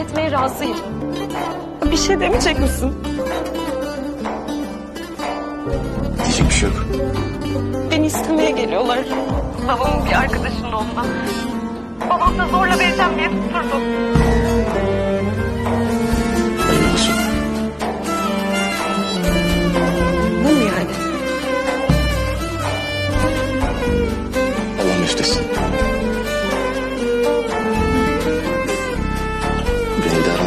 etmeye razıyım. Bir şey demeyecek misin? Diyecek bir şey yok. Beni istemeye geliyorlar. Babamın bir arkadaşının oğluna. Babam da zorla vereceğim diye tutturdu.